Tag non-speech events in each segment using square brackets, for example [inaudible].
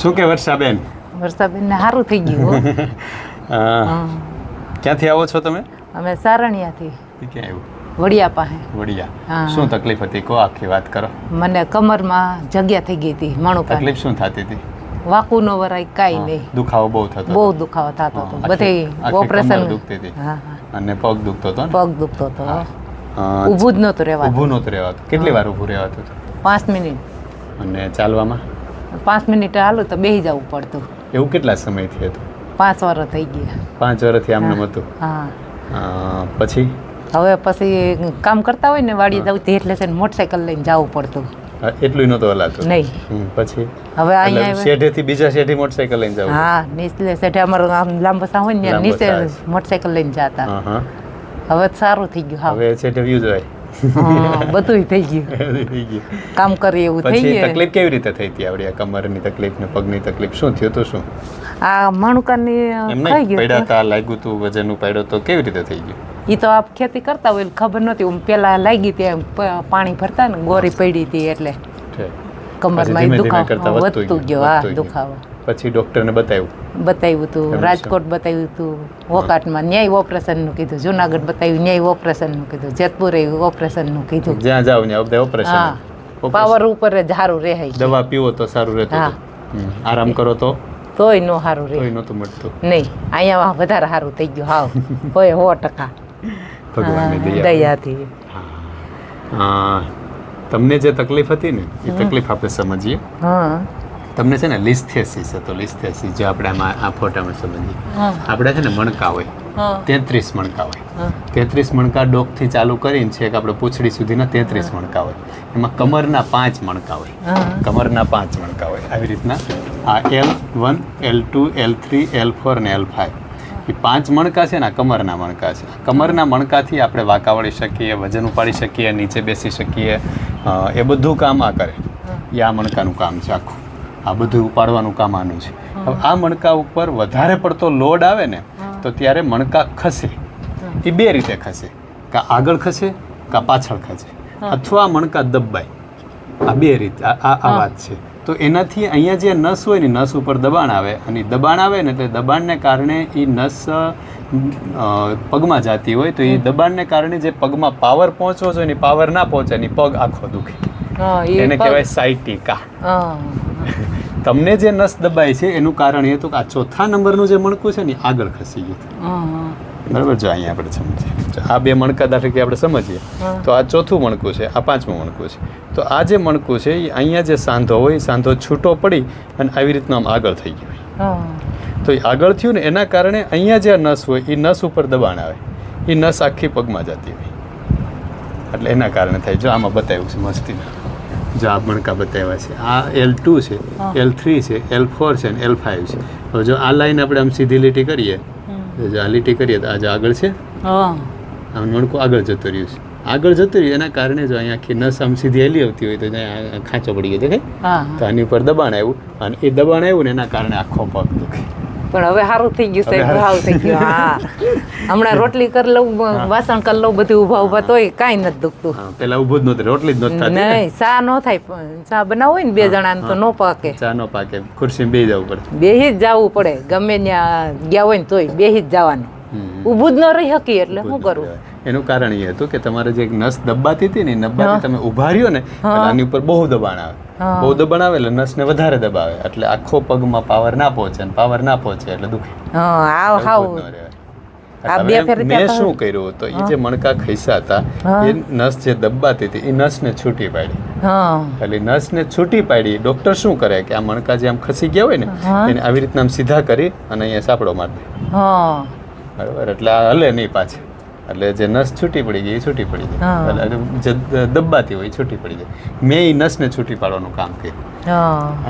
શું કે વર્ષાબેન? વર્ષાબેન ને સારું થઈ ગયું [laughs] ક્યાંથી આવો છો તમે? અમે સારણિયાથી. ક્યાં આવ્યું? વડિયા પાસે. વડિયા. હા. શું તકલીફ હતી? કો આખી વાત કરો. મને કમરમાં જગ્યા થઈ ગઈ હતી માણું તકલીફ શું થતી હતી? વાકુ નો વરાય કાંઈ નહીં. દુખાવો બહુ થતો બહુ દુખાવો થતો હતો. બધે ઓપરેશન દુખતી હતી. અને પગ દુખતો હતો પગ દુખતો હતો ઊભું જ નહોતું રહેવાતું. ઊભું નહોતું રહેવાતું. કેટલી વાર ઊભું રહેવાતું પાંચ મિનિટ. અને ચાલવામાં? પાંચ મિનિટ હાલો તો બેસી જવું પડતું. એવું કેટલા સમયથી હતું? પાંચ વાર થઈ ગયા. પાંચ વર્ષથી આમનામ હતું? હા. પછી? હવે પછી કામ કરતા હોય ને વાડી જવું તે એટલે છે ને મોટરસાઇકલ લઈને જવું પડતું. એટલું નહોતું હલાતું? નહીં. પછી? હવે અહીંયા શેઢેથી બીજા શેઠી મોટરસાઇકલ લઈને જવું? હા નીચલે સેઠે અમારો આમ લાંબો સા હોય ને નીચે મોટરસાઇકલ લઈને જતા. હવે સારું થઈ ગયું હવે શેઠે વ્યૂ જોવાય [laughs] બધું થઈ ગયું. [laughs] થઈ ગયું. કામ કરીએ એવું થઈ ગયું તકલીફ કેવી રીતે થઈ હતી આવડી આ કમરની તકલીફ ને પગની તકલીફ? શું થયું હતું શું? આ માણુકાની થઈ ગયું પડ્યા તા લાગ્યું તું વજન ઉપાડ્યો તો કેવી રીતે થઈ ગયું? એ તો આપ ખેતી કરતા હોય ખબર નહોતી હું પેલા લાગી ત્યાં પાણી ભરતા ને ગોરી પડી હતી એટલે. કમરમાં દુખાવો વધતું ગયો હા દુખાવો. પછી ડોક્ટરને બતાવ્યું. બતાવ્યું હતું રાજકોટ બતાવ્યું હતું વોકાટમાં ન્યાય ઓપરેશનનું કીધું જુનાગઢ બતાવ્યું ન્યાય ઓપરેશનનું કીધું જેતપુરે ઓપરેશનનું કીધું. જ્યાં જાવ ત્યાં બધા ઓપરેશન પાવર ઉપર જ સારું રહે દવા પીવો તો સારું રહેતું હા. આરામ કરો તો. તોય નો સારું રહે. તોય નહોતું મળતું. નહીં અહીંયા વધારે સારું થઈ ગયું હાવ. હોય સો ટકા. ભગવાનની હા, દયાથી. હા. તમને જે તકલીફ હતી ને એ તકલીફ આપણે સમજીએ. હા. તમને છે ને લિસ્થેસિસ હતો લિસ્થેસિસ જે આપણે આ ફોટામાં સમજીએ આપણે છે ને મણકા હોય. તેત્રીસ મણકા હોય. તેત્રીસ મણકા ડોકથી ચાલુ કરીને છેક આપણે પૂંછડી સુધીના તેત્રીસ મણકા હોય. એમાં કમરના પાંચ મણકા હોય. કમરના પાંચ મણકા હોય. આવી રીતના આ L one L two L three L four ને એલ ફાઇવ એ પાંચ મણકા છે ને કમરના મણકા છે. કમરના મણકાથી આપણે વાંકા વળી શકીએ વજન ઉપાડી શકીએ નીચે બેસી શકીએ એ બધું કામ આ કરે. એ આ મણકાનું કામ છે આખું. આ બધું ઉપાડવાનું કામ આનું છે. આ મણકા ઉપર વધારે પડતો લોડ આવે ને તો ત્યારે મણકા ખસે. એ બે રીતે ખસે. કાં આગળ ખસે કાં પાછળ ખસે. અથવા મણકા દબાય. આ બે રીતે આ આ વાત છે. તો એનાથી અહીંયા જે નસ હોય ને નસ ઉપર દબાણ આવે અને દબાણ આવે ને એટલે દબાણને કારણે એ નસ પગમાં જાતી હોય તો એ દબાણને કારણે જે પગમાં પાવર પહોંચવો જોઈએ પાવર ના પહોંચે ને પગ આખો દુખે. એને કહેવાય સાઇટિકા [laughs] તમને જે નસ દબાય છે એનું કારણ એ હતું કે આ ચોથા નંબરનું જે મણકું છે ને આગળ ખસી ગયું બરાબર? જો અહીંયા આપણે સમજીએ. આ બે મણકા દાખલા કે આપણે સમજીએ. તો આ ચોથું મણકું છે આ પાંચમું મણકું છે. તો આ જે મણકું છે એ અહીંયા જે સાંધો હોય સાંધો છૂટો પડી અને આવી રીતના આમ આગળ થઈ ગયો. હોય તો એ આગળ થયું ને એના કારણે અહીંયા જે નસ હોય એ નસ ઉપર દબાણ આવે. એ નસ આખી પગમાં જતી હોય. એટલે એના કારણે થાય. જો આમાં બતાવ્યું છે મસ્તીના. જો આ મણકા બતાવ્યા છે. આ એલ ટુ છે એલ થ્રી છે એલ ફોર છે અને એલ ફાઇવ છે. હવે જો આ લાઈન આપણે આમ સીધી લીટી કરીએ. જો આ લીટી કરીએ તો આજે આગળ છે? આમ મણકું આગળ જતો રહ્યું છે. આગળ જતું રહ્યું એના કારણે જો અહીંયા આખી નસ આમ સીધી હેલી આવતી હોય તો ખાંચો પડી ગયો દેખાય તો આની ઉપર દબાણ આવ્યું અને એ દબાણ આવ્યું ને એના કારણે આખો પગ દુખે. પણ હવે સારું થઈ ગયું સાહેબ ભાવ થઈ ગયો. હા. હમણાં રોટલી કરી લઉં વાસણ કરી લઉં બધું ઊભા ઊભા તોય કાંઈ નથી દુખતું. પેલા ઊભું જ નહોતું રોટલી જ નહોતી નહીં ચા ન થાય ચા બનાવો હોય ને બે જણા તો ન પાકે. ચા નો પાકે ખુરશી બે જવું પડે. બેહી જ જવું પડે ગમે ત્યાં ગયા હોય ને તોય બેહી જ જવાનું. ઊભું જ ન રહી શકી એટલે શું કરવું એનું કારણ એ હતું કે તમારે જે નસ દબાતી હતી ને એ તમે ઊભા રહ્યો ને આની ઉપર બહુ દબાણ આવે. બહુ દબાણ આવે એટલે નસને વધારે દબાવે. એટલે આખો પગમાં પાવર ના પહોંચે ને પાવર ના પહોંચે એટલે દુખે. હા આવ હાવ. મેં શું કર્યું તો એ જે મણકા ખૈસા હતા એ નસ જે દબાતી હતી એ નસને છૂટી પાડી. ખાલી એટલે નસને છૂટી પાડી ડોક્ટર શું કરે કે આ મણકા જે આમ ખસી ગયા હોય ને એને આવી રીતના આમ સીધા કરી અને અહીંયા સાપડો મારી દે. બરાબર. એટલે આ હલે નહીં પાછી. એટલે જે નસ છૂટી પડી ગઈ એ છૂટી પડી ગઈ. એટલે જે દબાતી હોય છૂટી પડી જાય મેં એ નસને છૂટી પાડવાનું કામ કર્યું.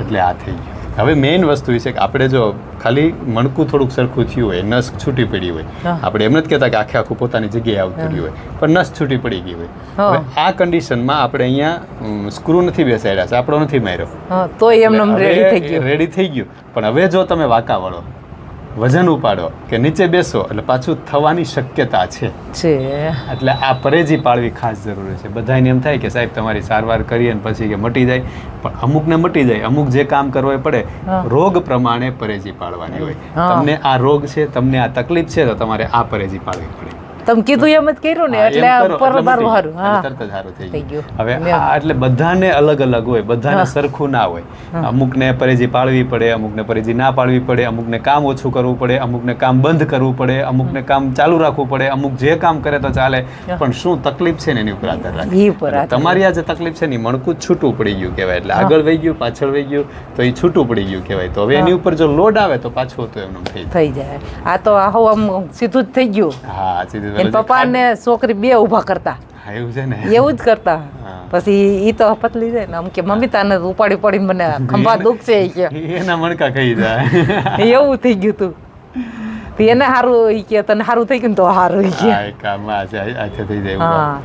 એટલે આ થઈ ગયું. હવે મેઇન વસ્તુ એ છે કે આપણે જો ખાલી મણકું થોડુંક સરખું થયું હોય નસ છૂટી પડી હોય આપણે એમ નથી કહેતા કે આખે આખું પોતાની જગ્યાએ આવતું હોય પણ નસ છૂટી પડી ગઈ હોય. આ કન્ડિશનમાં આપણે અહીંયા સ્ક્રૂ નથી બેસાડ્યા છે આપણો નથી માર્યો. તો તોય રેડી થઈ ગયું. રેડી થઈ ગયું. પણ હવે જો તમે વાંકા વળો વજન ઉપાડો કે નીચે બેસો એટલે પાછું થવાની શક્યતા છે. એટલે આ પરેજી પાળવી ખાસ જરૂરી છે. બધાને એમ થાય કે સાહેબ તમારી સારવાર કરીએ ને પછી કે મટી જાય પણ અમુકને મટી જાય. અમુક જે કામ કરવું પડે રોગ પ્રમાણે પરેજી પાળવાની હોય. તમને આ રોગ છે તમને આ તકલીફ છે તો તમારે આ પરેજી પાળવી પડે. તમે કીધું એમ જ કર્યું ને એટલે એમ આ કરો, પર એટલે બારું મટી સારું જાય. હા. તરત જ સારું થઈ ગયું. હવે એટલે બધાને અલગ અલગ હોય બધાને સરખું ના હોય. અમુકને પરેજી પાળવી પડે અમુકને પરેજી ના પાળવી પડે અમુકને કામ ઓછું કરવું પડે અમુકને કામ બંધ કરવું પડે અમુકને કામ ચાલુ રાખવું પડે અમુક જે કામ કરે તો ચાલે. પણ શું તકલીફ છે ને એની ઉપર આધાર રાખે? તમારી આ જે તકલીફ છે ને મણકું છૂટું પડી ગયું કહેવાય. એટલે આગળ વહી ગયું પાછળ વહી ગયું તો એ છૂટું પડી ગયું કહેવાય. તો હવે એની ઉપર જો લોડ આવે તો પાછું તો એમનું થઈ જાય. આ તો આહો આમ સીધું જ થઈ ગયું. હા સીધી એને પપ્પા ને છોકરી બે ઊભા કરતા. એવું છે ને? એવું જ કરતા. પછી ઈ તો પતલી જાય ને. આમ કે મમ્મી તાને ઉપાડી પડી મને [laughs] ખંભા દુખ છે કે. એના મણકા ખાઈ જાય. [laughs] એવું થઈ ગયું તું. તો એને સારું ઈ કે તને સારું થઈ ગયું તો સારું ઈ કે. કામમાં આજે થઈ જાય હા.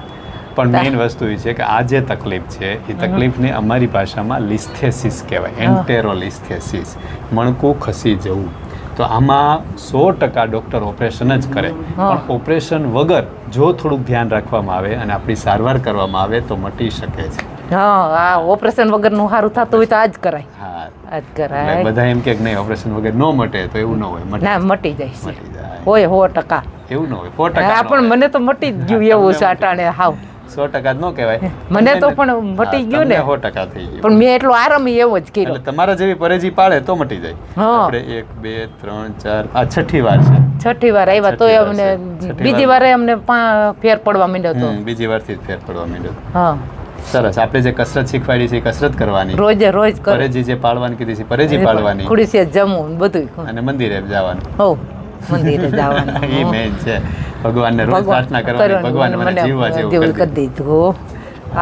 પણ મેઇન વસ્તુ એ છે કે આ જે તકલીફ છે એ તકલીફને અમારી ભાષામાં લિસ્થેસિસ કહેવાય. એન્ટેરોલિસ્થેસિસ મણકું ખસી જવું. તો આમાં સો ટકા ડૉક્ટર ઓપરેશન જ કરે. પણ ઓપરેશન વગર જો થોડુંક ધ્યાન રાખવામાં આવે અને આપણી સારવાર કરવામાં આવે તો મટી શકે છે. હા આ ઓપરેશન વગરનું સારું થતું હોય તો આ જ કરાય. હા. આ જ કરાય બધા એમ કે નહીં ઓપરેશન વગર ન મટે તો એવું ન હોય મટી ના મટી જાય મટી જાય. હોય સો ટકા. એવું ન હોય સો ટકા પણ મને તો મટી જ ગયું એવું છે અટાણે હાવ. સો ટકા જ ન કહેવાય. મને તો પણ મટી ગયું ને. સો ટકા થઈ ગયું. પણ મેં એટલો આરામ એવો જ કર્યો. તમારા જેવી પરેજી પાડે તો મટી જાય. આપણે એક બે ત્રણ ચાર આ છઠ્ઠી વાર છે. છઠ્ઠી વાર આવ્યા તો અમને બીજી વાર. અમને ફેર પડવા માંડ્યો હતો બીજી વારથી જ ફેર પડવા માંડ્યો હા. સરસ. આપણે જે કસરત શીખવાડી છે કસરત કરવાની. રોજે રોજ પરેજી જે પાડવાની કીધી છે પરેજી પાડવાની ખુડી છે જમવું બધું અને મંદિરે જવાનું. હો. મંદિરે જવાનું. [laughs] એ મેઇન છે. ભગવાનને રોજ પ્રાર્થના કરવાની ભગવાન મને જીવવા જેવું જેવું કરી કરી દીધું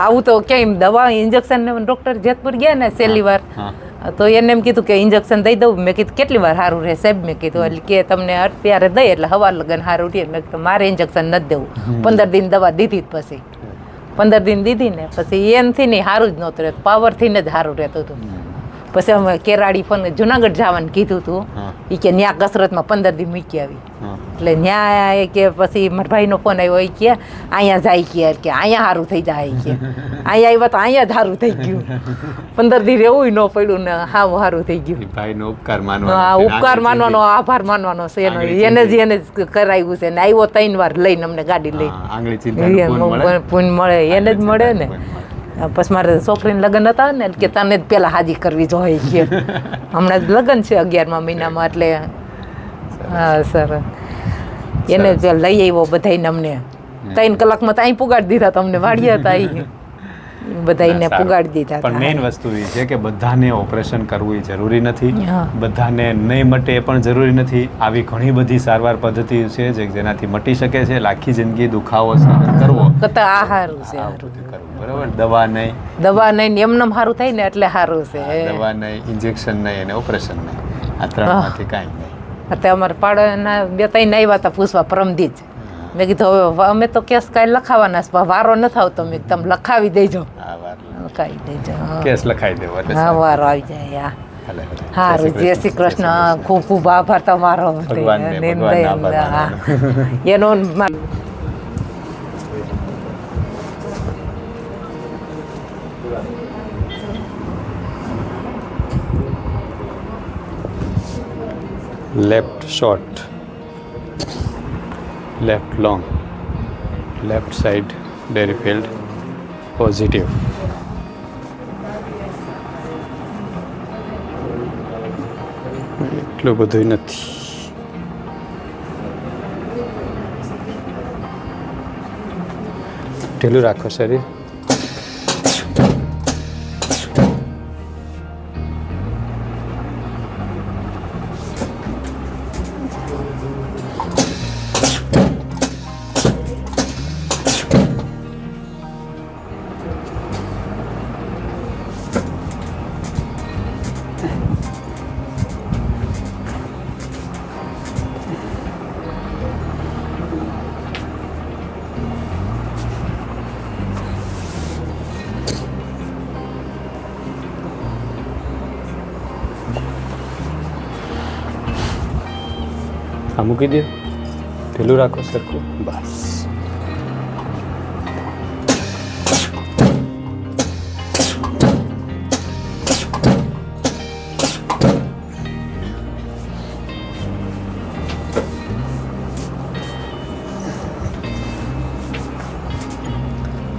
આવું તો ક્યાંય દવા ઇન્જેક્શન ને ડોક્ટર જેતપુર ગયા ને છેલ્લી વાર. તો એને એમ કીધું કે ઇન્જેક્શન દઈ દઉં. મેં કીધું કેટલી વાર સારું રહે સાહેબ મેં કીધું એટલે કે તમને અત્યારે દઈ એટલે હવા લગન સારું રહે. મેં કીધું મારે ઇન્જેક્શન નથી દેવું. પંદર દિન દવા દીધી પછી. પંદર દિન દીધી ને પછી એનથી નહીં સારું જ નહોતું રહેતું. પાવરથી ને જ સારું રહેતું હતું. પછી અમે કેરાડી ફોન જુનાગઢ જવાનું કીધું હતું એ કે ન્યા કસરતમાં પંદર દી મૂકી આવી. એટલે ન્યા એ કે પછી મારા ભાઈનો ફોન આવ્યો એ કે અહીંયા જાય કે કે અહીંયા સારું થઈ જાય કે. અહીંયા આવ્યા તો અહીંયા જ સારું થઈ ગયું. પંદર દી રહેવું ન પડ્યું ને હા સારું થઈ ગયું. ભાઈનો ઉપકાર હા ઉપકાર માનવાનો આભાર માનવાનો છે એનો. એને જ એને જ કરાવ્યું છે. ને આવ્યો ત્રણ વાર લઈને અમને ગાડી લઈ પૂન મળે? એને જ મળે ને. પછી મારે છોકરીને લગ્ન હતા ને કે તને જ પેલા હાજી કરવી જોઈએ કે. હમણાં જ લગ્ન છે અગિયારમા મહિનામાં એટલે હા સર એને લઈ આવ્યો બધાને અમને. ત્રણ કલાકમાં ત્યાં પુગાડી દીધા તમને વાળ્યા હતા અહીં બધાને પુગાડી દીધા પણ મેઇન વસ્તુ એ છે કે બધાને ઓપરેશન કરવું એ જરૂરી નથી. બધાને નહીં મટે એ પણ જરૂરી નથી. આવી ઘણી બધી સારવાર પદ્ધતિ છે જે જેનાથી મટી શકે છે. લાખી જિંદગી દુખાવો સહન કરવો. કરતા આ સારું છે બરાબર? દવા નહીં. દવા નહીં એમને સારું થાય ને એટલે સારું છે. દવા નહીં ઇન્જેક્શન નહીં અને ઓપરેશન નહીં. આ ત્રણમાંથી કાંઈ નહીં. અત્યારે અમારા પાડોના બે ત્રણ આવ્યા હતા પૂછવા પરમદી જ મેં કીધું હવે અમે તો કેસ કાંઈ લખાવાના વારો નથી આવતો. મેં તમે લખાવી દેજો. લખાવી દેજો કેસ લખાઈ દેવો હા વાર આવી જાય હા. સારું જય શ્રી કૃષ્ણ. ખૂબ ખૂબ આભાર તમારો. [laughs] એનો left short left long left side dairy field positive એટલું બધું નથી. ઢીલું રાખો શરીર આ મૂકી દો. ઢીલું રાખો સરખું. બસ.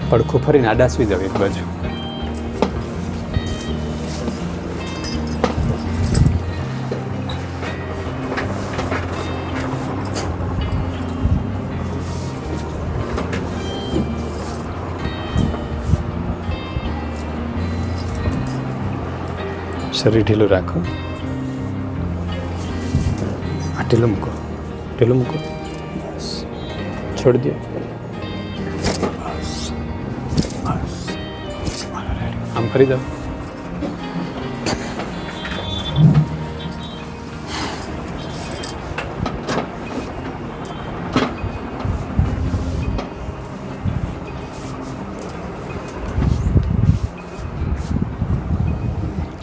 પડખું ફરીને આડાસવી જાવ એક બાજુ. શરીર ઢીલું રાખો આ ઢીલું મૂકો ઢીલું મૂકો છોડી દો આમ ફરી જાઓ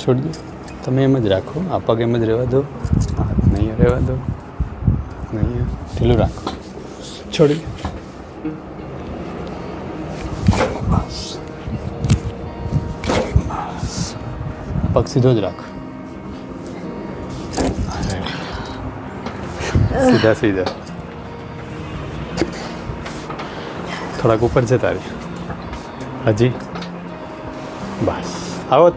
છોડી દો. તમે એમ જ રાખો. આ પગ એમ જ રહેવા દો. હાથ નહીં રહેવા દો. નહીં ઢીલું રાખો. છોડી પગ સીધો જ રાખો. સીધા સીધા. થોડાક ઉપર છે તારી હજી. બસ. આવો.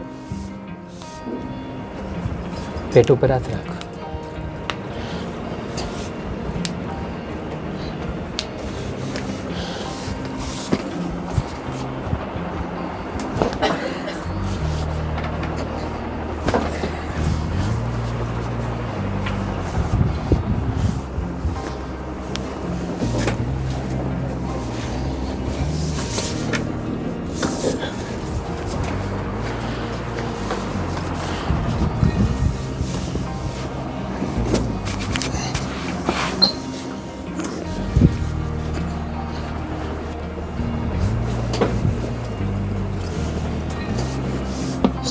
પેટ ઉપર હાથ રાખો.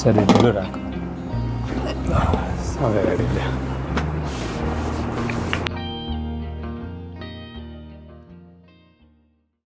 શરીર ઢીલું રાખો બસ હવે રેડી લે